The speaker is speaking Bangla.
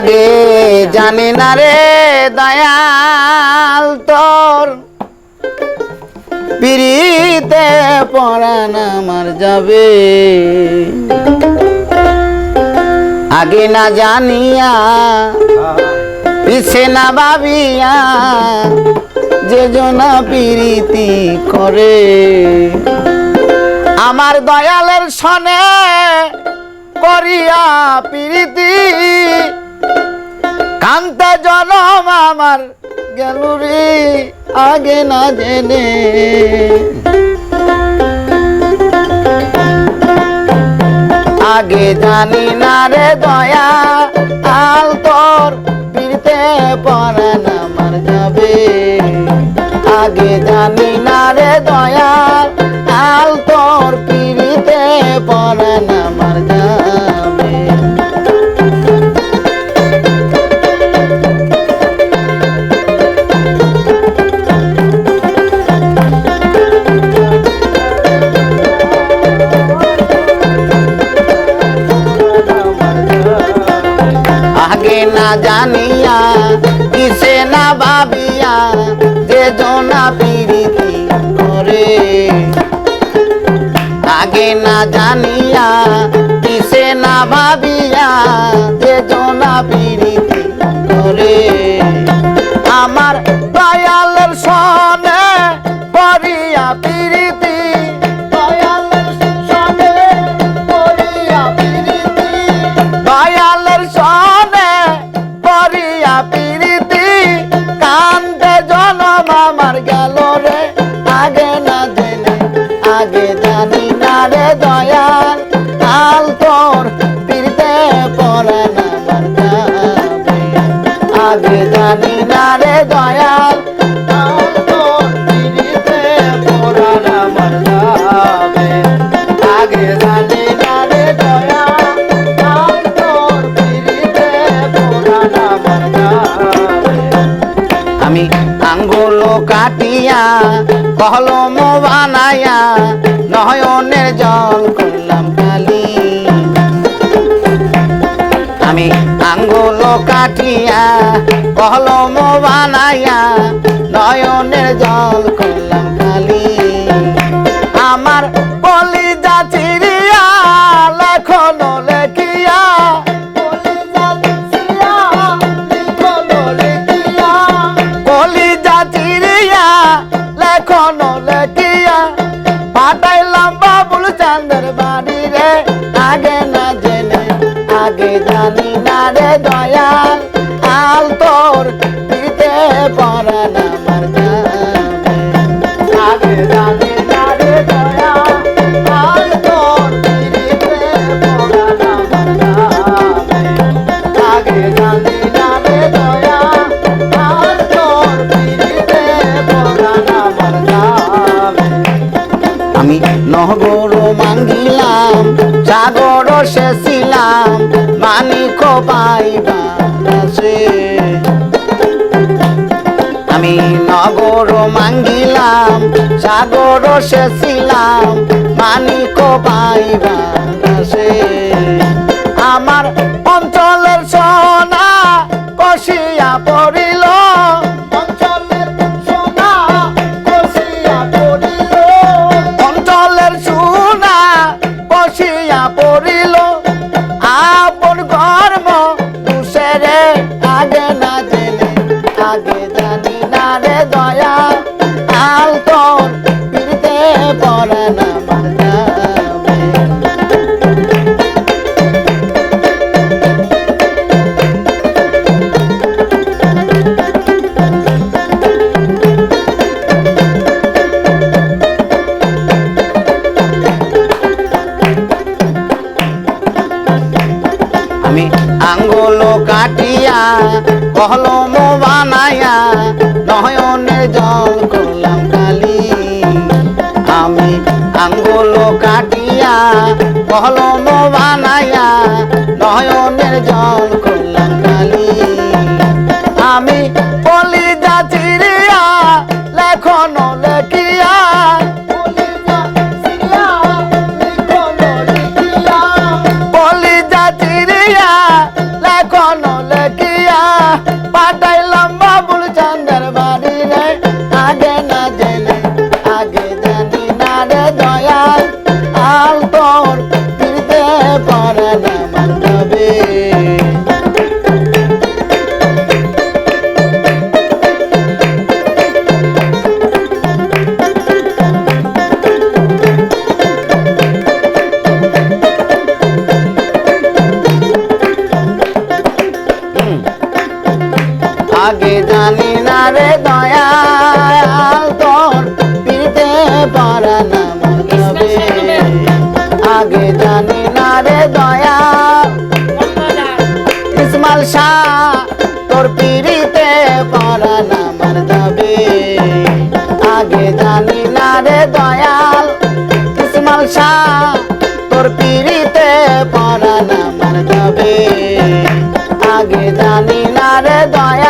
আগে জানি না রে দয়াল তোর। পিড়িতে পরাণ আমার যাবে। আগে না জানিয়া, পিছে না ভাবিয়া, যে জনা প্রীতি করে। আমার দয়ালের সনে করিয়া প্রীতি কান্তে জনম আমার গেল রে আগে না জেনে। আগে জানি না রে দয়া, আল তোর ফিরতে পরান আমার যাবে। আগে জানি না রে দয়া জানিয়া, কিসে না ভাবিয়া যে জনা পিরিতি করে। আগে না জানিয়া, কিসে না ভাবিয়া যে জনা আগে জানি না রে দয়াল কাটিয়া, কলম বানাইয়া, নয়নের জল করলাম কালি। আমি আঙ্গুল কাটিয়া, কলম বানাইয়া, নয়নের জল করলাম আগে জানি না রে দয়াল, আল তোর দিতে পারা না আমার আগে জানি না রে দয়াল, আল তোর দিতে পারা না আমার জানি শেষিলাম মানিক পাইবা আমি নগর মাঙ্গিলাম সাগর সেছিলাম মানিক পাইবা আগে জানি না রে দয়া। আল তোর ফিরতে পড়ে না আমি আঙ্গুল কাটিয়া কলম বানায়া নয়নের জল করলাম কালি। আমি আঙ্গুল কাটিয়া কলম বানায়া নয়নের জল রে তোর পরাণ আমার যাবে আগে জানি না রে ইসমাল শাহ, তোর পিড়িতে আমার যাবে আগে জানি না রে দয়াল। ইসমাল শাহ, তোর পিড়িতে আমার যাবে আগে জানি না রে দয়াল।